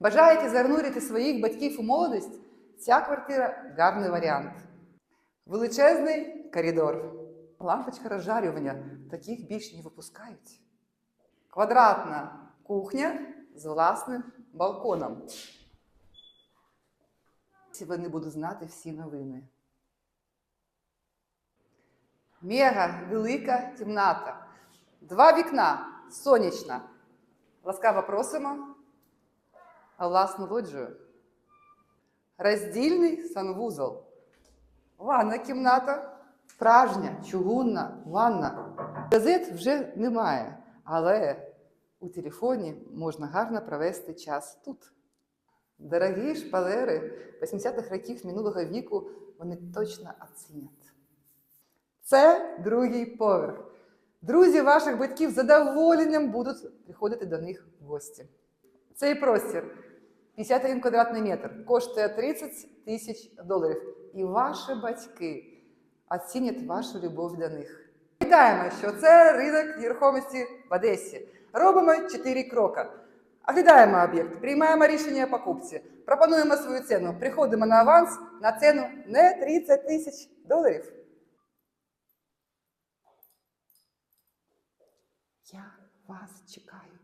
Бажаєте занурити своїх батьків у молодість? Ця квартира гарний варіант. Величезний коридор. Лампочка розжарювання. Таких більш не випускають. Квадратна кухня з власним балконом. Вони будуть знати всі новини. Мега велика кімната. Два вікна, сонячна. Ласкаво просимо. Власну лоджію. Роздільний санвузол. Ванна кімната. Справжня, чугунна ванна. Газет вже немає, але у телефоні можна гарно провести час тут. Дорогі шпалери 80-х років минулого віку вони точно оцінять. Це другий поверх. Друзі ваших батьків з задоволенням будуть приходити до них в гості. Цей простір 51 квадратний метр коштує 30 тисяч доларів. І ваші батьки оцінять вашу любов до них. Вітаємо, що це ринок нерухомості в Одесі. Робимо 4 кроки. Оглядаємо об'єкт, приймаємо рішення по покупці, пропонуємо свою ціну, приходимо на аванс на ціну не 30 тисяч доларів. Я вас чекаю.